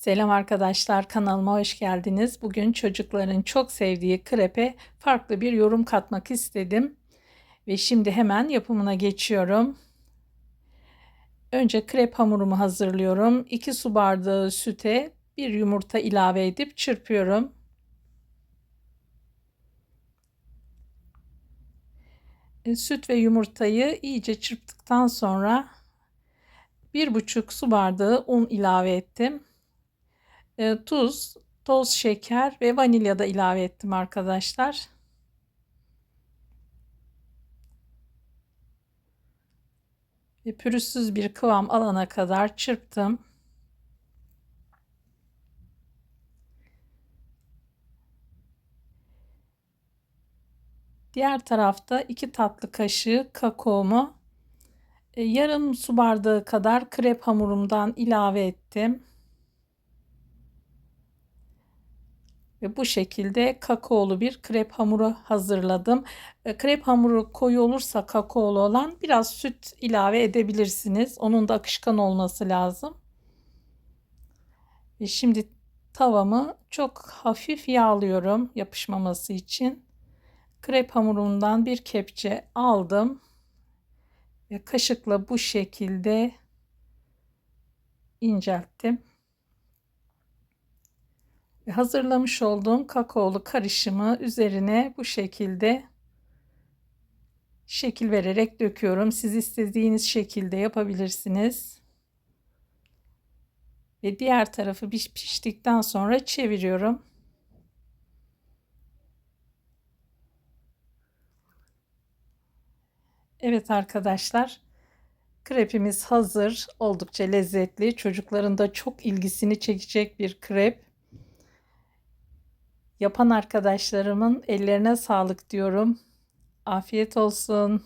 Selam arkadaşlar kanalıma hoş geldiniz. Bugün çocukların çok sevdiği krepe farklı bir yorum katmak istedim. Ve şimdi hemen yapımına geçiyorum. Önce krep hamurumu hazırlıyorum. 2 su bardağı süte bir yumurta ilave edip çırpıyorum. E, süt ve yumurtayı iyice çırptıktan sonra bir buçuk su bardağı un ilave ettim e, tuz, toz şeker ve vanilya da ilave ettim arkadaşlar. Ve pürüzsüz bir kıvam alana kadar çırptım. Diğer tarafta 2 tatlı kaşığı kakaomu e, yarım su bardağı kadar krep hamurumdan ilave ettim. Ve bu şekilde kakaolu bir krep hamuru hazırladım. E, krep hamuru koyu olursa kakaolu olan biraz süt ilave edebilirsiniz. Onun da akışkan olması lazım. Ve şimdi tavamı çok hafif yağlıyorum yapışmaması için. Krep hamurundan bir kepçe aldım. Ve kaşıkla bu şekilde incelttim hazırlamış olduğum kakaolu karışımı üzerine bu şekilde şekil vererek döküyorum. Siz istediğiniz şekilde yapabilirsiniz. Ve diğer tarafı piştikten sonra çeviriyorum. Evet arkadaşlar. Krepimiz hazır. Oldukça lezzetli. Çocukların da çok ilgisini çekecek bir krep. Yapan arkadaşlarımın ellerine sağlık diyorum. Afiyet olsun.